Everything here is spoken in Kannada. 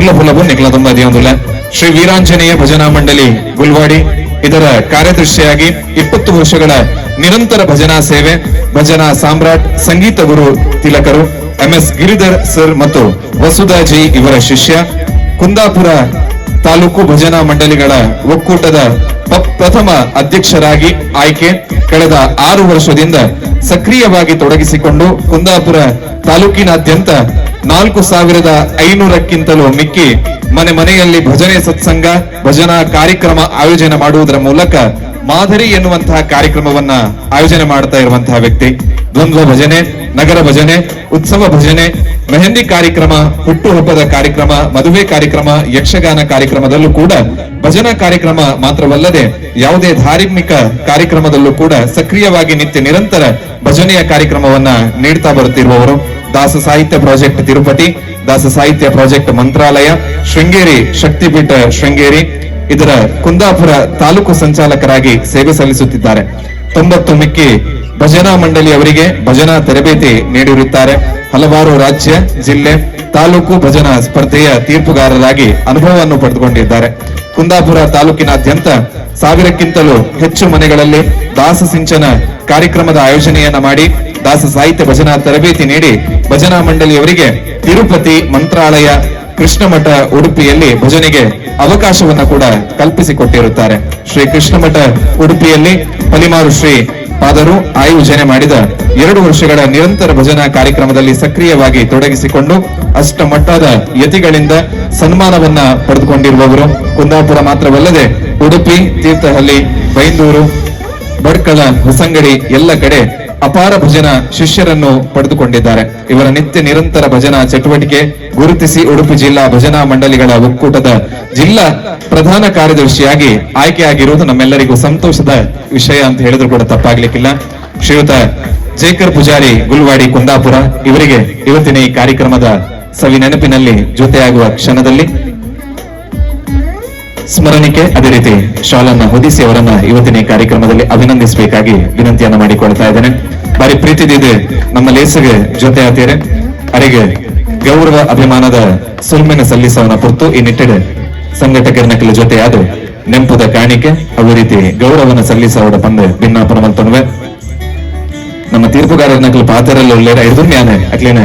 ದಿಯೊಂದುಲ್ಲ ಶ್ರೀ ವೀರಾಂಜನೇಯ ಭಜನಾ ಮಂಡಳಿ, ಗುಲ್ವಾಡಿ. ಇದರ ಕಾರ್ಯದರ್ಶಿಯಾಗಿ ಇಪ್ಪತ್ತು ವರ್ಷಗಳ ನಿರಂತರ ಭಜನಾ ಸೇವೆ, ಭಜನಾ ಸಾಮ್ರಾಟ್, ಸಂಗೀತ ಗುರು ತಿಲಕರು ಎಂ ಎಸ್ ಗಿರಿಧರ್ ಸರ್ ಮತ್ತು ವಸುಧಾಜಿ ಇವರ ಶಿಷ್ಯ, ಕುಂದಾಪುರ ತಾಲೂಕು ಭಜನಾ ಮಂಡಳಿಗಳ ಒಕ್ಕೂಟದ ಪ್ರಥಮ ಅಧ್ಯಕ್ಷರಾಗಿ ಆಯ್ಕೆ ಕಳೆದ ಆರು ವರ್ಷದಿಂದ ಸಕ್ರಿಯವಾಗಿ ತೊಡಗಿಸಿಕೊಂಡು ಕುಂದಾಪುರ ತಾಲೂಕಿನಾದ್ಯಂತ ನಾಲ್ಕು ಸಾವಿರದ ಐನೂರಕ್ಕಿಂತಲೂ ಮಿಕ್ಕಿ ಮನೆ ಮನೆಯಲ್ಲಿ ಭಜನೆ ಸತ್ಸಂಗ, ಭಜನಾ ಕಾರ್ಯಕ್ರಮ ಆಯೋಜನೆ ಮಾಡುವುದರ ಮೂಲಕ ಮಾದರಿ ಎನ್ನುವಂತಹ ಕಾರ್ಯಕ್ರಮವನ್ನ ಆಯೋಜನೆ ಮಾಡ್ತಾ ಇರುವಂತಹ ವ್ಯಕ್ತಿ. ದ್ವಂದ್ವ ಭಜನೆ, ನಗರ ಭಜನೆ, ಉತ್ಸವ ಭಜನೆ, ಮೆಹಂದಿ ಕಾರ್ಯಕ್ರಮ, ಹುಟ್ಟುಹಬ್ಬದ ಕಾರ್ಯಕ್ರಮ, ಮದುವೆ ಕಾರ್ಯಕ್ರಮ, ಯಕ್ಷಗಾನ ಕಾರ್ಯಕ್ರಮದಲ್ಲೂ ಕೂಡ ಭಜನಾ ಕಾರ್ಯಕ್ರಮ ಮಾತ್ರವಲ್ಲದೆ ಯಾವುದೇ ಧಾರ್ಮಿಕ ಕಾರ್ಯಕ್ರಮದಲ್ಲೂ ಕೂಡ ಸಕ್ರಿಯವಾಗಿ ನಿತ್ಯ ನಿರಂತರ ಭಜನೆಯ ಕಾರ್ಯಕ್ರಮವನ್ನ ನೀಡ್ತಾ ಬರುತ್ತಿರುವವರು ದಾಸ ಸಾಹಿತ್ಯ ಪ್ರಾಜೆಕ್ಟ್ ತಿರುಪತಿ, ದಾಸ ಸಾಹಿತ್ಯ ಪ್ರಾಜೆಕ್ಟ್ ಮಂತ್ರಾಲಯ, ಶೃಂಗೇರಿ ಶಕ್ತಿಪೀಠ ಶೃಂಗೇರಿ, ಇದರ ಕುಂದಾಪುರ ತಾಲೂಕು ಸಂಚಾಲಕರಾಗಿ ಸೇವೆ ಸಲ್ಲಿಸುತ್ತಿದ್ದಾರೆ. ತೊಂಬತ್ತು ಮಿಕ್ಕಿ ಭಜನಾ ಮಂಡಳಿ ಅವರಿಗೆ ಭಜನಾ ತರಬೇತಿ ನೀಡಿರುತ್ತಾರೆ. ಹಲವಾರು ರಾಜ್ಯ, ಜಿಲ್ಲೆ, ತಾಲೂಕು ಭಜನಾ ಸ್ಪರ್ಧೆಯ ತೀರ್ಪುಗಾರರಾಗಿ ಅನುಭವವನ್ನು ಪಡೆದುಕೊಂಡಿದ್ದಾರೆ. ಕುಂದಾಪುರ ತಾಲೂಕಿನಾದ್ಯಂತ ಸಾವಿರಕ್ಕಿಂತಲೂ ಹೆಚ್ಚು ಮನೆಗಳಲ್ಲಿ ದಾಸ ಸಿಂಚನ ಕಾರ್ಯಕ್ರಮದ ಆಯೋಜನೆಯನ್ನ ಮಾಡಿ ದಾಸ ಸಾಹಿತ್ಯ ಭಜನಾ ತರಬೇತಿ ನೀಡಿ ಭಜನಾ ಮಂಡಳಿಯವರಿಗೆ ತಿರುಪತಿ ಮಂತ್ರಾಲಯ, ಕೃಷ್ಣಮಠ ಉಡುಪಿಯಲ್ಲಿ ಭಜನೆಗೆ ಅವಕಾಶವನ್ನ ಕೂಡ ಕಲ್ಪಿಸಿಕೊಟ್ಟಿರುತ್ತಾರೆ. ಶ್ರೀ ಕೃಷ್ಣಮಠ ಉಡುಪಿಯಲ್ಲಿ ಪಲಿಮಾರು ಶ್ರೀ ಪಾದರು ಆಯೋಜನೆ ಮಾಡಿದ ಎರಡು ವರ್ಷಗಳ ನಿರಂತರ ಭಜನಾ ಕಾರ್ಯಕ್ರಮದಲ್ಲಿ ಸಕ್ರಿಯವಾಗಿ ತೊಡಗಿಸಿಕೊಂಡು ಅಷ್ಟಮಟ್ಟದ ಯತಿಗಳಿಂದ ಸನ್ಮಾನವನ್ನ ಪಡೆದುಕೊಂಡಿರುವವರು ಕುಂದಾಪುರ ಮಾತ್ರವಲ್ಲದೆ ಉಡುಪಿ, ತೀರ್ಥಹಳ್ಳಿ, ಬೈಂದೂರು, ಬಡ್ಕಳ, ಹೊಸಂಗಡಿ ಎಲ್ಲ ಕಡೆ ಅಪಾರ ಭಜನ ಶಿಷ್ಯರನ್ನು ಪಡೆದುಕೊಂಡಿದ್ದಾರೆ. ಇವರ ನಿತ್ಯ ನಿರಂತರ ಭಜನಾ ಚಟುವಟಿಕೆ ಗುರುತಿಸಿ ಉಡುಪಿ ಜಿಲ್ಲಾ ಭಜನಾ ಮಂಡಳಿಗಳ ಒಕ್ಕೂಟದ ಜಿಲ್ಲಾ ಪ್ರಧಾನ ಕಾರ್ಯದರ್ಶಿಯಾಗಿ ಆಯ್ಕೆಯಾಗಿರುವುದು ನಮ್ಮೆಲ್ಲರಿಗೂ ಸಂತೋಷದ ವಿಷಯ ಅಂತ ಹೇಳಿದ್ರು ಕೂಡ ತಪ್ಪಾಗ್ಲಿಕ್ಕಿಲ್ಲ. ಶ್ರೀಯುತ ಜೇಕರ್ ಪೂಜಾರಿ ಗುಲ್ವಾಡಿ ಕುಂದಾಪುರ ಇವರಿಗೆ ಇವತ್ತಿನ ಈ ಕಾರ್ಯಕ್ರಮದ ಸವಿ ನೆನಪಿನಲ್ಲಿ ಜೊತೆಯಾಗುವ ಕ್ಷಣದಲ್ಲಿ ಸ್ಮರಣಿಕೆ ಅದೇ ರೀತಿ ಶಾಲನ್ನ ಹೊದಿಸಿ ಅವರನ್ನ ಇವತ್ತಿನ ಕಾರ್ಯಕ್ರಮದಲ್ಲಿ ಅಭಿನಂದಿಸಬೇಕಾಗಿ ವಿನಂತಿಯನ್ನ ಮಾಡಿಕೊಳ್ತಾ ಇದ್ದೇನೆ. ಬಾರಿ ಪ್ರೀತಿದಿದೆ ನಮ್ಮ ಲೇಸಿಗೆ ಜೊತೆ ಆತೀರೆ ಅರಿಗೆ ಗೌರವ ಅಭಿಮಾನದ ಸುಲ್ಮಿನ ಸಲ್ಲಿಸವನ ಪುರ್ತು ಈ ನಿಟ್ಟಿಡೆ ಸಂಘಟಕರನ್ನ ಜೊತೆ ಅದು ನೆಂಪುದ ಕಾಣಿಕೆ, ಅದೇ ರೀತಿ ಗೌರವನ ಸಲ್ಲಿಸವಡ ಬಂದು ಭಿನ್ನಾಪನ ಮಲ್ತೊಣವೆ ನಮ್ಮ ತೀರ್ಪುಗಾರರ ಕೆಲ ಪಾತ್ರರಲ್ಲಿ ಒಳ್ಳೆಯ ಹಿಡಿದು ಮ್ಯಾನೆ ಅಕ್ಲೇನೆ.